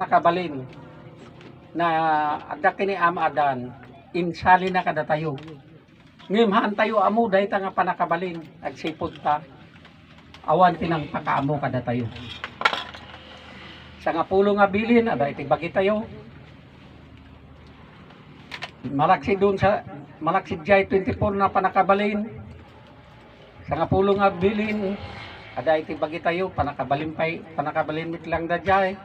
nakabalin na ada kini amadan insali na kada tayo. Ngim haan tayo amo dahil ta nga panakabalin agsipod ta. Awan tinang pakaamo kada tayo. Sa nga pulo nga bilin ada iti bagi tayo. Malaksi doon sa malaksi jay 24 na panakabalin sa nga pulo nga bilin ada iti bagi tayo panakabalin pay panakabalin mit lang da jay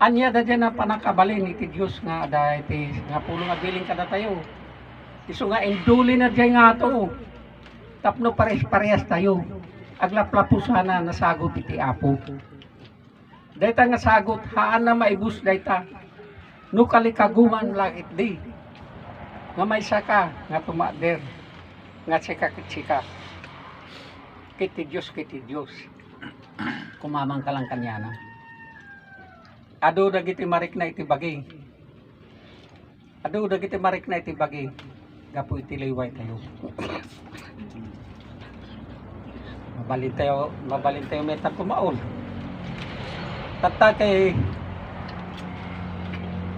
anya da dyan na panakabalin iti Diyos nga ada iti nga pulo nga bilin kada tayo. Iso nga induli na dyan nga to. Tapno pares parehas tayo. Aglaplapo sana nasagot iti apo. Dayta nga sagot haan na maibus dayta. No kalikaguman lakit di. Nga may saka nga tumader nga sika kitsika kiti Diyos kiti Diyos. Kumamang ka lang kanyana ado dagiti marik na iti bagi ado dagiti marik na iti bagi gapo iti liway tayo. Mabalin tayo mabalin tayo metang kumaol tata kay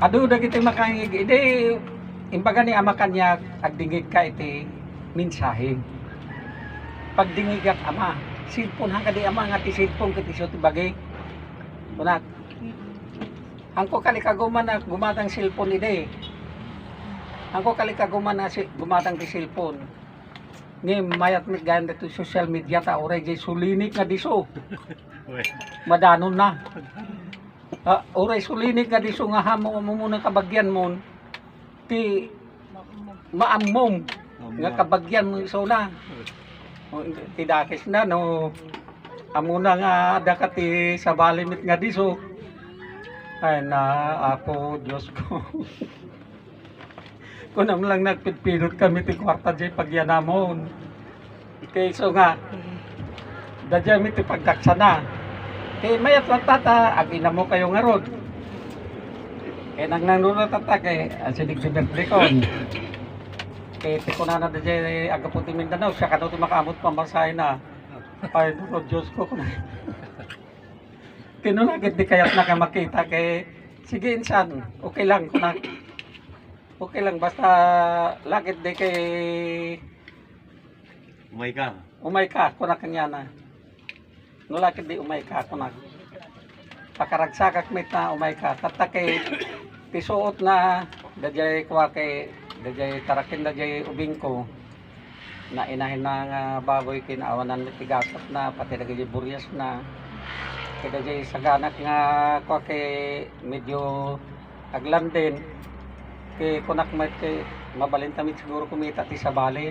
ado dagiti makangig ide imbaga ni ama kanya agdingig ka iti mensahe pagdingig at ama. Silpon hang kadi ama nga ti silpon kiti so ti bagay Kunat, Angko kalikaguman na gumatang cellphone ide. Angko kalikaguman na si, gumatang ti cellphone. Ni mayat mit gayan dito social media ta oray jay sulinik nga diso. Madanon na. Uh, oray sulinik nga diso nga hamo mo muna kabagyan mo ti maamom nga kabagyan mo iso na. O, Ti dakis na no. Amo na nga dakati sa balimit nga diso. Ay na ako, Diyos ko. Kung naman lang nagpipilot kami ti kwarta dyan pagyanamon. Kaya so nga, dadya mi ti pagdaksa na. Kaya mayat lang tata, agina mo kayo nga rod. Kaya nang nanunod tata kay asinig si Bertricon. Kaya ti na dadya aga po ti Mindanao, siya ka daw ti makaamot pambasahin na. Ay, Diyos ko. Kinulagit di kaya't na ka makita kay sige insan, okay lang na, okay lang basta lagit di kay Umay ka. umay ka kung na kanya na. No lagit di umay ka kung na pakaragsakak mit na umay ka. Tata kay tisuot na dajay kwa kay dajay tarakin dajay ubing ko na inahin na nga baboy kinaawanan ni tigasat na pati buryas na kaya dyan saganak nga ko kay medyo aglan din. Kay kunak may kay mabalin tamit siguro kumita ti sa bali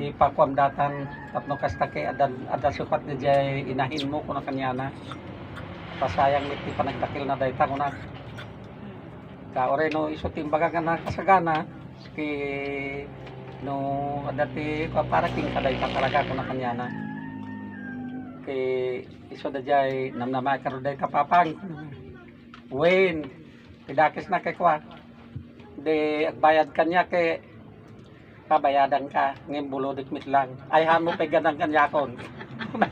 ipakwam datan tapno kasta kay adan adan sukat na jay inahin mo kunak kanya na. Pasayang mit ti panagdakil na dayta kunak ka ore no iso timbaga nga na kasagana kay no adati ko para king kadayta talaga kunak kanya na kay iso da jay namnama karo day kapapang. Wen pidakis na kay kwa de agbayad kanya kay pabayadan ka ngem bulodik mit lang. Ay hamo pe ganang kanyakon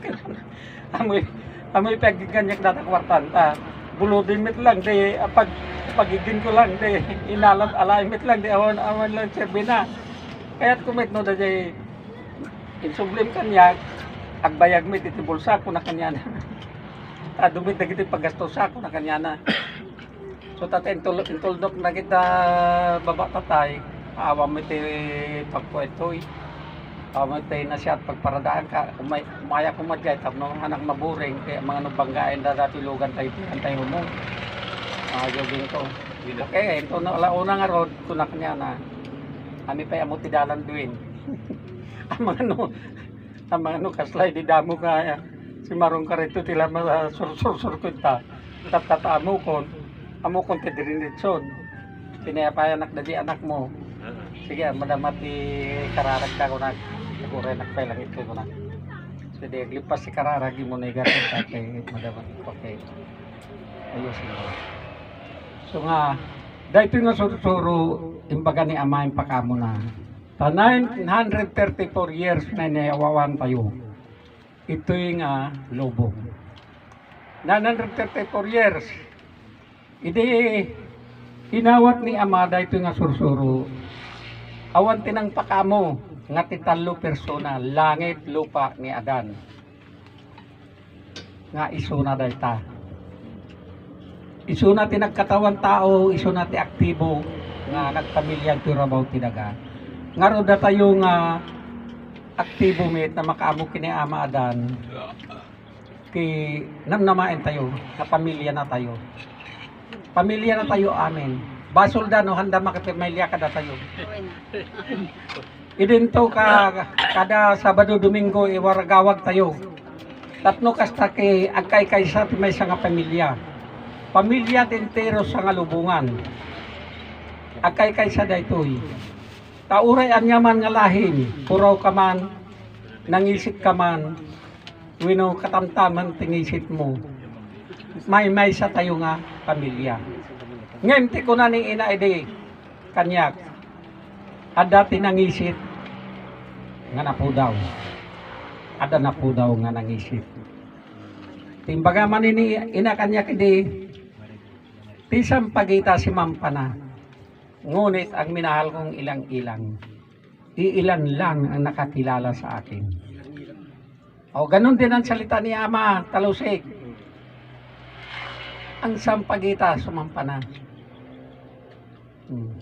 amoy amoy pe ganyak data kwartan. Ta bulodin mit lang de ah, pag pagigin ko lang de inalam mit lang de awan awan lang serbina kaya't kumit no da jay insublim kanya agbayag mi iti bulsa ko na kanya na. Ah, dumit na kita paggastos ako na kanya na. So tatay intul intuldok na kita baba tatay. Awa mo iti pagpuetoy. Awa mo iti na siya at pagparadaan ka. Umay, umaya ko madgay tapno anak maburing kaya mga nabanggain na dati lugan tayo tayo mo. Ah, jogging ko. Okay, ito na alauna nga rod ko na kanya na. Ami pa amo ti dalan duin. Ang mga no, ang mga no kaslay di damo ka si marong karito tila ma sur sur sur kunta tatata amo kon amo kon ti dirinitson pinayapay anak dadi anak mo. Sige madamati kararag ka ko na. Siguro anak pa lang ito ko na. Sige lipas si kararag mo na igatin ka kay madamat. Okay. Ayos na so nga dahito nga suro imbaga ni ama yung pakamo na Ta 934 years na niyawawan tayo. Ito yung uh, lobo. 934 years. Idi, hinawat ni Amada ito nga sursuro. Awan tinang pakamo, nga titalo persona, langit, lupa ni Adan. Nga isuna dahil ta. Isuna ti nagkatawan tao, isuna ti aktibo, nga nagpamilya turabaw tinaga. Nga ro da tayo nga aktibo mit na makaamo kini Ama Adan. Ki namnamain tayo, na pamilya na tayo. Pamilya na tayo amin. Basol da no handa makapamilya kada tayo. Idinto ka kada Sabado Domingo iwaragawag tayo. Tatno kasta kay agkay kaysa ti may nga pamilya. Pamilya tentero sa nga lubungan. Agkay kaysa daytoy. Tauray anyaman nga lahin, puraw ka man, nangisit ka man, wino katamtaman tingisit mo. May may sa tayo nga pamilya. Ngayon ti ko na ni ina ide kanyak. Ada tinangisit nga napo daw. Ada na po daw nga nangisit. Timbaga man ini ina kanyak ide Tisang pagita si Mampana. Ngunit ang minahal kong ilang-ilang. Iilan lang ang nakakilala sa akin. O ganun din ang salita ni Ama, talusik. Ang sampagita sumampana. Hmm.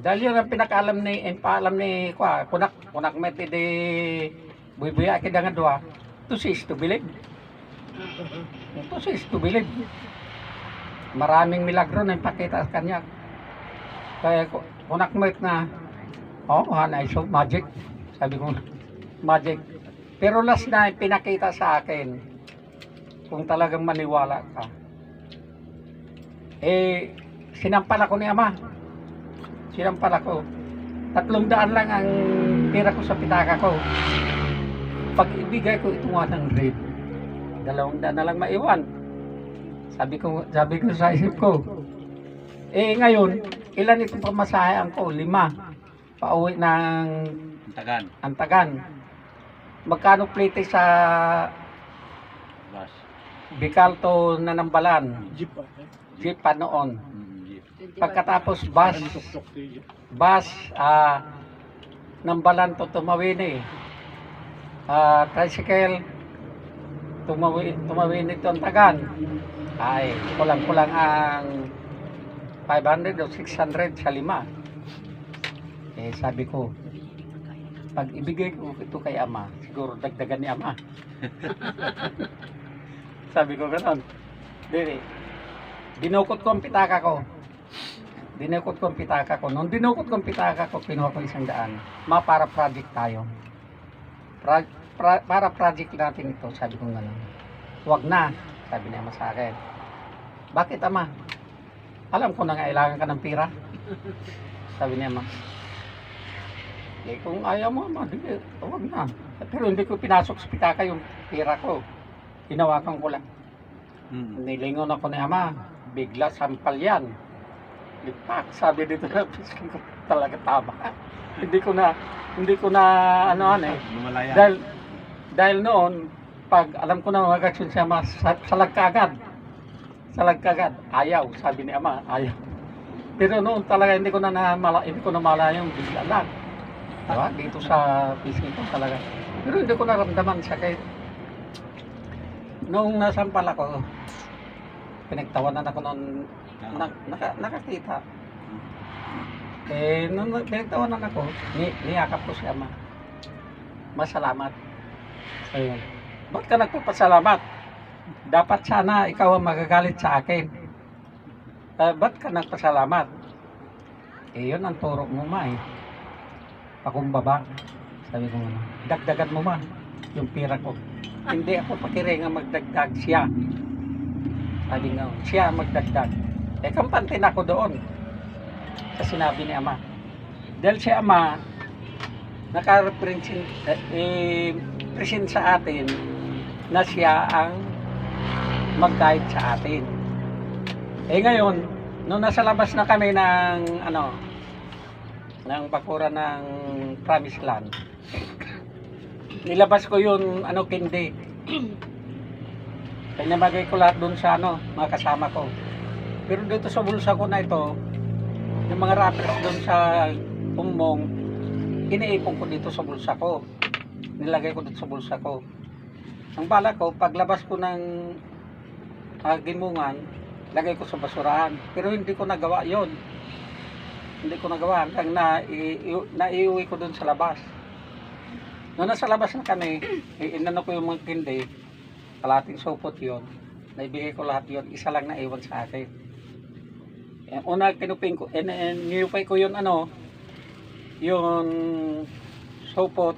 Dahil yun ang pinakaalam ni, ang paalam ni, kwa, kunak, kunak meti de, buy-buya kita nga dua, to is to believe. To is to believe. Maraming milagro na ipakita sa kanya. Kaya ku- kunak met na, oh, hanay, so magic. Sabi ko, magic. Pero last na pinakita sa akin, kung talagang maniwala ka, eh, sinampal ako ni Ama. Sinampal ako. Tatlong daan lang ang tira ko sa pitaka ko. Pag ibigay ko ito 100, dalawang daan na lang maiwan. Sabi ko, sabi ko sa isip ko, eh ngayon, ilan itong pamasahean ko? Lima. Pauwi ng Tagan. Antagan. Magkano plate sa Bus. Bicol to Nanambalan? Jeep pa. Jeep pa noon. Mm, jeep. Pagkatapos bus, bus, ah, Nambalan to Tumawini. Ah, tricycle, Tumawi, Tumawini to Antagan. Ay, kulang-kulang ang 500 o 600 sa lima. Eh, sabi ko, pag ibigay ko ito kay Ama, siguro dagdagan ni Ama. sabi ko gano'n. Dili. Dinukot ko ang pitaka ko. Dinukot ko ang pitaka ko. Nung dinukot ko ang pitaka ko, kinuha ko isang daan. Ma, para project tayo. Pra, pra- para project natin ito, sabi ko gano'n. Huwag na, sabi niya Ama sa akin. Bakit Ama? Alam ko na kailangan ka ng pira. Sabi niya Ama. Eh, kung ayaw mo, Ama, di, huwag na. Pero hindi ko pinasok sa pitaka yung pira ko. Hinawakan ko lang. Mm. Nilingon ako ni Ama, bigla sampal yan. Lipak, sabi dito na ko talaga tama. hindi ko na, hindi ko na, ano ano eh. Lumalaya. Dahil, dahil noon, pag alam ko na mga kaksyon si Ama, sa, salag ka agad. Salag ka agad. Ayaw, sabi ni Ama, ayaw. Pero noon talaga hindi ko na namala, hindi ko namala yung bigla lang. Diba? Dito sa pisngi ko talaga. Pero hindi ko naramdaman siya kahit Noong nasampal ako, pinagtawanan ako noon, na, naka, nakakita. Eh, nung pinagtawanan ako, ni, niyakap ko si Ama. Masalamat. Ayun. Ba't ka nagpapasalamat? Dapat sana ikaw ang magagalit sa akin. Eh, ba't ka nagpasalamat? Eh, yun ang turo mo, ma eh. Pakumbaba. Sabi ko ano, dagdagan mo ma yung pira ko. Hindi ako pakiringa magdagdag siya. Sabi nga, siya magdagdag. Eh, kampante na ako doon. Sa sinabi ni Ama. Dahil si Ama, naka-represent eh, eh, present sa atin na siya ang mag-guide sa atin. Eh ngayon, nung nasa labas na kami ng ano, ng bakura ng Promised Land, nilabas ko yung ano kindi. Pinamagay ko lahat doon sa ano, mga kasama ko. Pero dito sa bulsa ko na ito, yung mga rappers doon sa umong, iniipon ko dito sa bulsa ko. Nilagay ko dito sa bulsa ko. Ang bala ko, paglabas ko ng uh, gimungan, lagay ko sa basurahan. Pero hindi ko nagawa yon Hindi ko nagawa hanggang na, naiuwi ko doon sa labas. Noong nasa labas na kami, i- inano ko yung mga kindi, kalating supot yon naibigay ko lahat yon isa lang na iwan sa akin. Eh, una kinuping ko, en, en, nilupay ko yun ano, yung supot,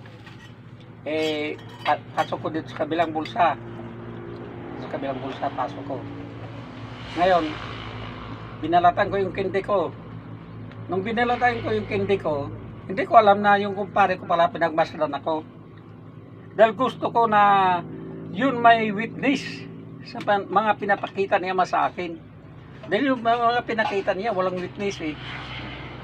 eh, pa- pasok ko dito sa kabilang bulsa. Sa kabilang bulsa, pasok ko. Ngayon, binalatan ko yung kindi ko. Nung binalatan ko yung kindi ko, hindi ko alam na yung kumpare ko pala pinagmasdan ako. Dahil gusto ko na yun may witness sa mga pinapakita niya sa akin. Dahil yung mga pinakita niya, walang witness eh.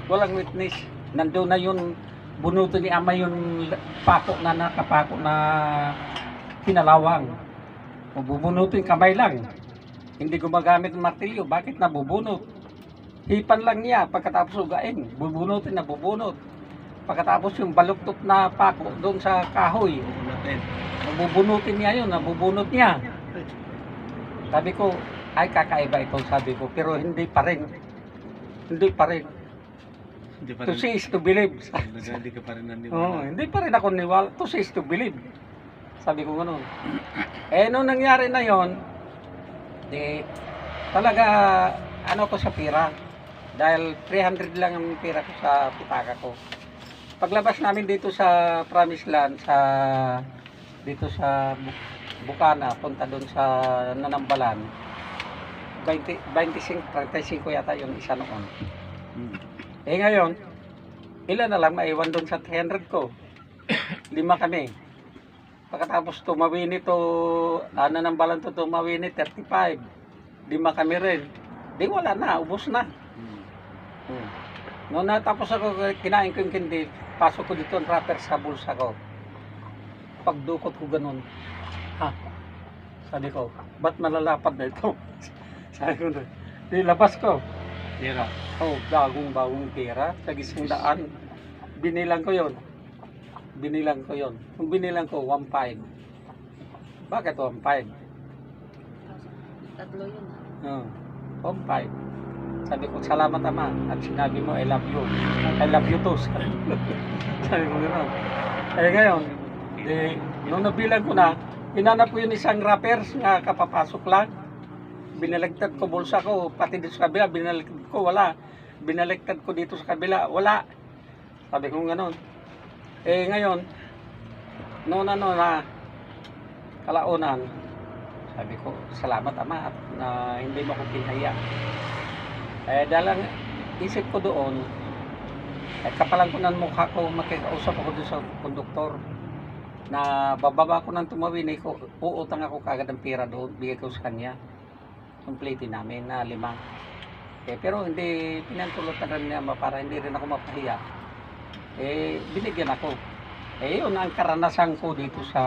Walang witness. Nandun na yun, bunuto ni ama yung pako na nakapako na kinalawang. Yung kamay lang, hindi gumagamit ng martilyo, bakit nabubunot? Hipan lang niya pagkatapos ugain, bubunutin na bubunot. Pagkatapos yung baluktot na pako doon sa kahoy. Nabubunutin niya yun, nabubunot niya. Sabi ko, ay kakaiba ito, sabi ko. Pero hindi pa rin. Hindi pa rin. Hindi pa To rin. see is to believe. Hindi ka pa rin naniwala. hindi pa rin ako niwala. To see is to believe. Sabi ko gano'n. Eh, nung nangyari na yon, di, talaga, ano ko sa pira. Dahil 300 lang ang pira ko sa pitaka ko. Paglabas namin dito sa Promised Land, sa dito sa Bu- Bukana, punta doon sa Nanambalan, 20, 25, 35 yata yung isa noon. Hmm. Eh ngayon, ilan na lang maiwan doon sa 300 ko. Lima kami. Pagkatapos tumawin ito, ano ng balan to tumawin 35. Lima kami rin. Di wala na, ubos na. Hmm. Hmm. Noong natapos ako, kinain ko yung kindi, pasok ko dito ang wrapper sa bulsa ko. Pagdukot ko ganun, ha, sabi ko, ba't malalapad na ito? sabi ko, di labas ko. Tira. Oh, bagong-bagong pera sa gising daan. Binilang ko yon. Binilang ko yon. Kung binilang ko, 1.5. Bakit 1.5? Tatlo yun. Oh, 1.5. Sabi ko, salamat ama. At sinabi mo, I love you. I love you too. Sabi ko, gano'n. Eh ngayon, di, nung nabilang ko na, hinanap ko yung isang rappers nga kapapasok lang. Binaligtad ko bulsa ko, pati dito sa kabila, binaligtad ko, wala. Binaligtad ko dito sa kabila, wala. Sabi ko gano'n. Eh ngayon, noon ano na, kalaunan, sabi ko, salamat ama at na hindi mo ako pinaya. Eh dahil ang isip ko doon, eh kapalan ko ng mukha ko, makikausap ako doon sa konduktor na bababa ko ng tumawin, eh, ko, uutang ako kagad ng pera doon, bigay ko sa kanya. Complete namin na lima. Eh, pero hindi pinantulutan rin niya para hindi rin ako mapahiya. Eh, binigyan ako. Eh, yun ang karanasan ko dito sa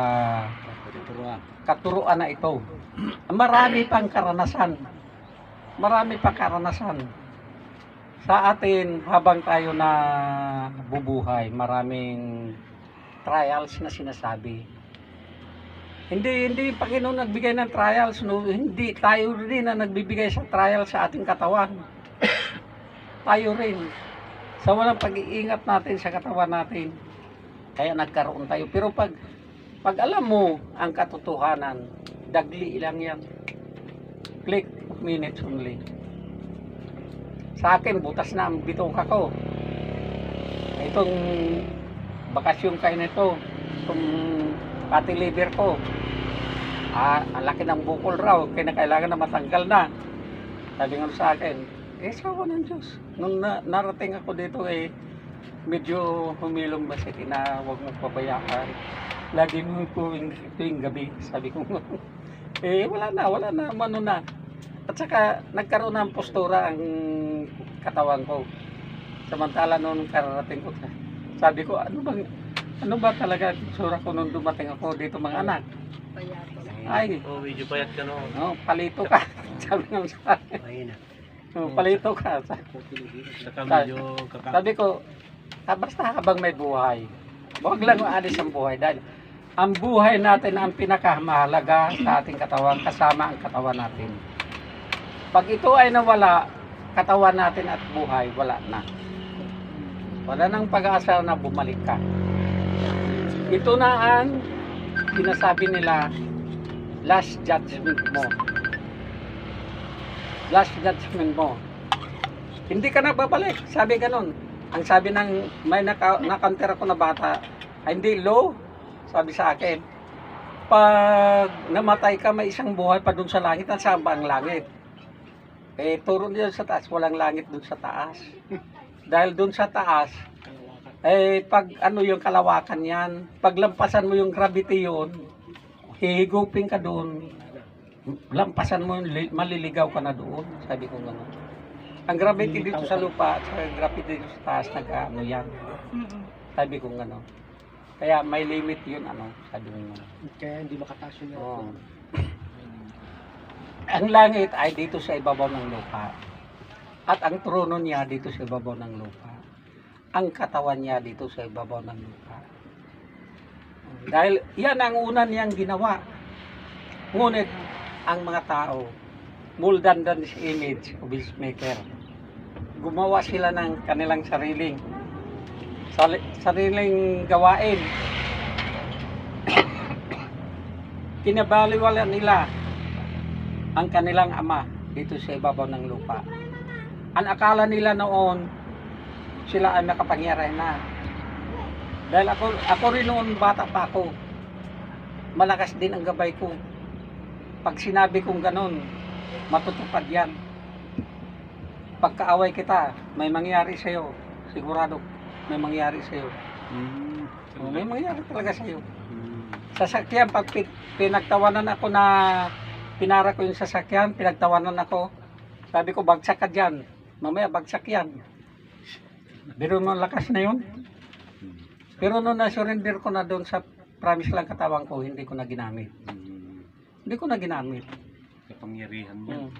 Turuan. katuruan na ito. Marami pang karanasan. Marami pang karanasan. Sa atin, habang tayo na bubuhay, maraming trials na sinasabi. Hindi hindi Panginoon nagbigay ng trials, no? Hindi tayo rin na nagbibigay sa trial sa ating katawan. tayo rin. Sa walang pag-iingat natin sa katawan natin, kaya nagkaroon tayo. Pero pag pag alam mo ang katotohanan, dagli lang yan. Click minutes only. Sa akin, butas na ang bituka ko. Itong bakasyon kayo nito, itong pati liver ko. Ah, ang laki ng bukol raw, kaya kailangan na matanggal na. Sabi nga sa akin, eh sawa ng Diyos. Nung na, narating ako dito eh, medyo humilong ba si na huwag mo pabayaan. Lagi mo tuwing, tuwing gabi, sabi ko. eh wala na, wala na, ano na. At saka nagkaroon ng postura ang katawan ko. Samantala noong kararating ko, sabi ko, ano bang, ano ba talaga ang tsura ko nung dumating ako dito mga anak? Payato. Ay, Oh, medyo payat ka no. no, palito ka. sabi nga sa akin. Na. Oh, palito ka. Saka medyo kaka... Sabi ko, ah, basta habang may buhay, huwag lang maalis ang buhay dahil ang buhay natin ang pinakamahalaga sa ating katawan kasama ang katawan natin. Pag ito ay nawala, katawan natin at buhay, wala na. Wala nang pag-asa na bumalik ka. Ito na ang sinasabi nila last judgment mo. Last judgment mo. Hindi ka na babalik. Sabi ganun. Ang sabi ng may naka, nakanter ako na bata, ay hindi low. Sabi sa akin, pag namatay ka, may isang buhay pa dun sa langit, ang saan ba ang langit? Eh, turo niya sa taas, walang langit dun sa taas. Dahil dun sa taas, eh, pag ano yung kalawakan yan, pag lampasan mo yung gravity yun, hihigupin ka doon, lampasan mo, maliligaw ka na doon. Sabi ko gano'n. Ang gravity dito sa lupa at sa gravity dito sa taas, nag ano yan. Sabi ko gano'n. Kaya may limit yun, ano, sabi ko gano'n. Kaya hindi makataas yun. Oo. Ang langit ay dito sa ibabaw ng lupa. At ang trono niya dito sa ibabaw ng lupa. Ang katawan niya dito sa ibabaw ng lupa. Dahil yan ang una niyang ginawa. Ngunit ang mga tao, muldan than his image of his maker. Gumawa sila ng kanilang sariling sariling gawain. Kinabaliwala nila ang kanilang ama dito sa ibabaw ng lupa. Ang akala nila noon, sila ay makapangyarihan na. Dahil ako, ako rin noon bata pa ako, malakas din ang gabay ko. Pag sinabi kong ganun, matutupad yan. Pagkaaway kita, may mangyari sa'yo. Sigurado, may mangyari sa'yo. Mm. Oh, May mangyari talaga sa'yo. Mm. Sasakyan, pag pi- pinagtawanan ako na pinara ko yung sasakyan, pinagtawanan ako. Sabi ko, bagsak ka dyan. Mamaya, bagsak yan. Pero nung lakas na yun. Pero nung na-surrender ko na doon sa promise lang katawan ko, hindi ko na ginamit. Hindi ko na ginamit. Kapangyarihan mo. Mm.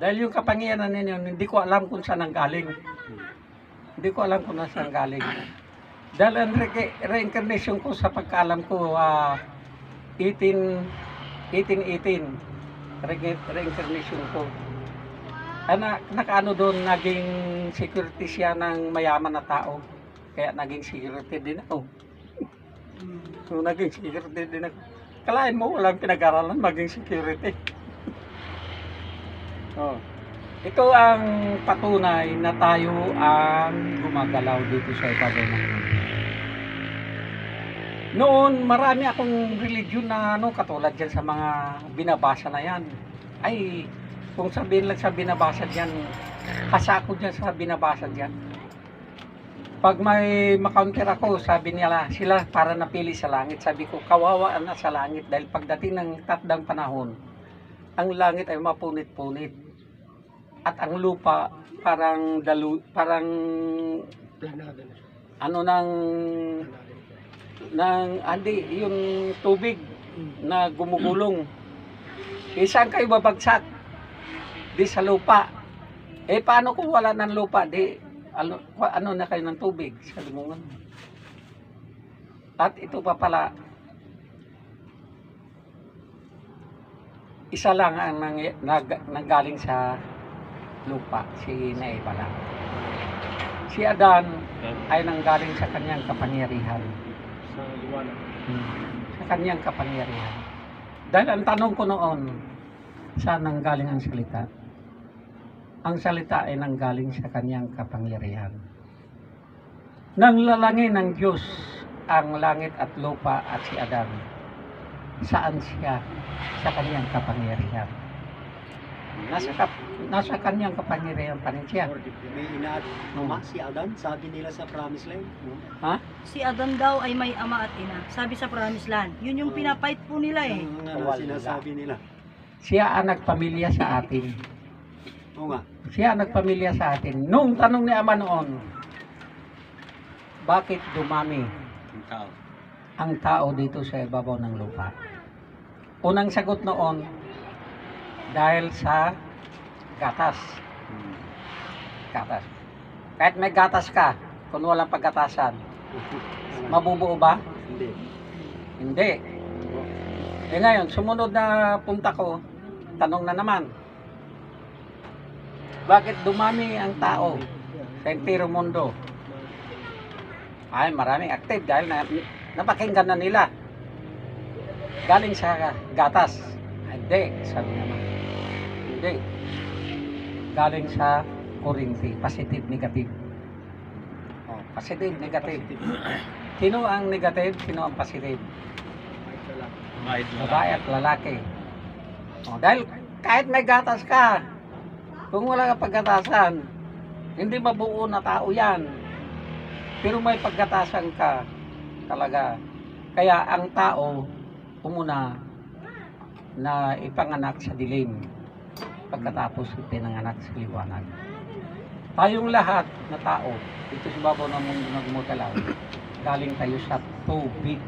Dahil yung kapangyarihan ninyo, hindi ko alam kung saan ang galing. Hindi ko alam kung saan galing. Dahil ang re- reincarnation ko sa pagkaalam ko, ah 18, 1818, re- reincarnation ko. Ana, nakaano doon, naging security siya ng mayaman na tao. Kaya naging security din ako. So, naging security din ako. Kalain mo, walang pinag-aralan, maging security. Oh. Ito ang patunay na tayo ang gumagalaw dito sa ibabaw. Noon, marami akong religion na ano, katulad dyan sa mga binabasa na yan. Ay, kung sabihin lang sa binabasa dyan, hasa ako dyan sa binabasa dyan. Pag may makounter ako, sabi nila, sila para napili sa langit. Sabi ko, kawawa na sa langit dahil pagdating ng tatdang panahon, ang langit ay mapunit-punit. At ang lupa parang dalu, parang ano nang ng andi yung tubig na gumugulong. Eh, saan kayo babagsak? Di sa lupa. Eh, paano kung wala ng lupa? Di, ano, ano na kayo ng tubig? Sa limungan. At ito pa pala, isa lang ang nang, nag, nanggaling sa lupa, si Naibala. Si Adan ay nanggaling sa kanyang kapangyarihan. Sa liwanag. Sa kanyang kapangyarihan. Dahil ang tanong ko noon, saan nanggaling ang salita? Ang salita ay nanggaling sa kanyang kapangyarihan. Nang lalangin ng Diyos ang langit at lupa at si Adan, saan siya sa kanyang kapangyarihan? Nasa, kap, nasa kanyang kapangyarihan pa rin siya. May inaat ama si Adan, sabi nila sa Promised Land. Ha? Si Adan daw ay may ama at ina. Sabi sa Promised Land. Yun yung pinapait po nila eh. Ano, sinasabi nila. Siya ang nagpamilya sa atin. Oo nga. Siya nagpamilya sa atin. Nung tanong ni Ama noon, bakit dumami Ang tao. ang tao dito sa ibabaw ng lupa? Unang sagot noon, dahil sa gatas. Mm. gatas. Kahit may gatas ka, kung walang paggatasan, mabubuo ba? Hindi. Hindi. Eh ngayon, sumunod na punta ko, tanong na naman. Bakit dumami ang tao sa entero mundo? Ay, maraming active dahil na, napakinggan na nila. Galing sa gatas. Hindi, sabi naman. Hindi. Galing sa kurinti. Positive, negative. Oh, positive, negative. Sino ang negative? Sino ang positive? Babae at lalaki. O, dahil kahit may gatas ka, kung wala ka pagkatasan, hindi mabuo na tao yan. Pero may pagkatasan ka talaga. Kaya ang tao, umuna na ipanganak sa dilim pagkatapos pinanganak sa liwanag. Tayong lahat na tao, dito sa babaw ng mundo na gumagalaw, galing tayo sa tubig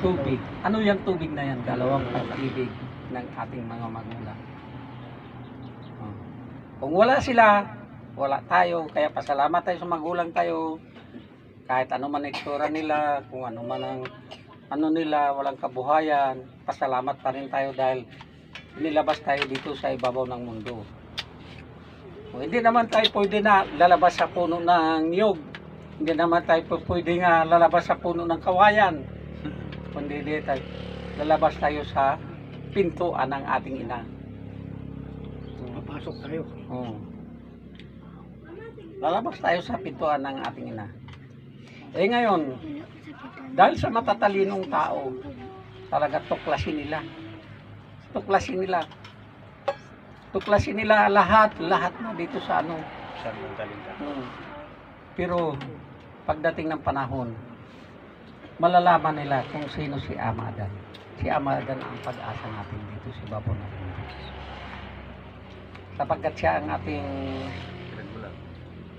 tubig. Ano yung tubig na yan? Dalawang pag-ibig ng ating mga magulang. Kung wala sila, wala tayo. Kaya pasalamat tayo sa magulang tayo. Kahit ano man itsura nila, kung ano man ang ano nila, walang kabuhayan, pasalamat pa rin tayo dahil nilabas tayo dito sa ibabaw ng mundo. Kung hindi naman tayo pwede na lalabas sa puno ng niyog. Hindi naman tayo pwede nga lalabas sa puno ng kawayan kundi di tayo, lalabas tayo sa pintuan ng ating ina. Papasok tayo. Oo. Lalabas tayo sa pintuan ng ating ina. Eh ngayon, dahil sa matatalinong tao, talaga tuklasin nila. Tuklasin nila. Tuklasin nila lahat, lahat na dito sa ano. Ka? Hmm. Pero pagdating ng panahon, malalaman nila kung sino si Amadan. Si Amadan ang pag-asa natin dito si Babon. Sapagkat siya ang ating Pinagmulan.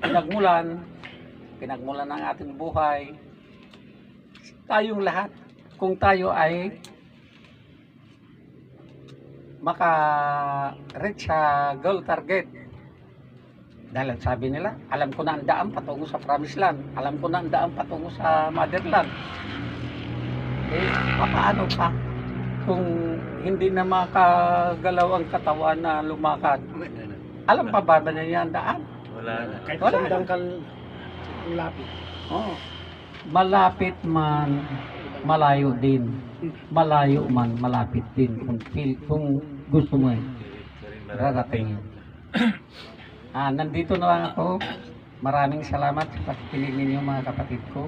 pinagmulan, pinagmulan ng ating buhay. Tayong lahat, kung tayo ay maka-reach sa goal target, dahil sabi nila, alam ko na ang daan patungo sa promised land. Alam ko na ang daan patungo sa motherland. Eh, paano pa? Kung hindi na makagalaw ang katawan na lumakad, alam pa ba ba na niya ang daan? Wala na. Kahit Wala. isang dangkal ang lapit. Oh. Malapit man, malayo din. Malayo man, malapit din. Kung, feel, kung gusto mo eh, rarating. Ah, nandito na lang ako. Maraming salamat sa pakikinig ninyo mga kapatid ko.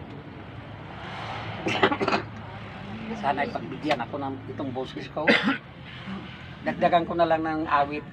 Sana ipagbigyan ako ng itong boses ko. Dagdagan ko na lang ng awit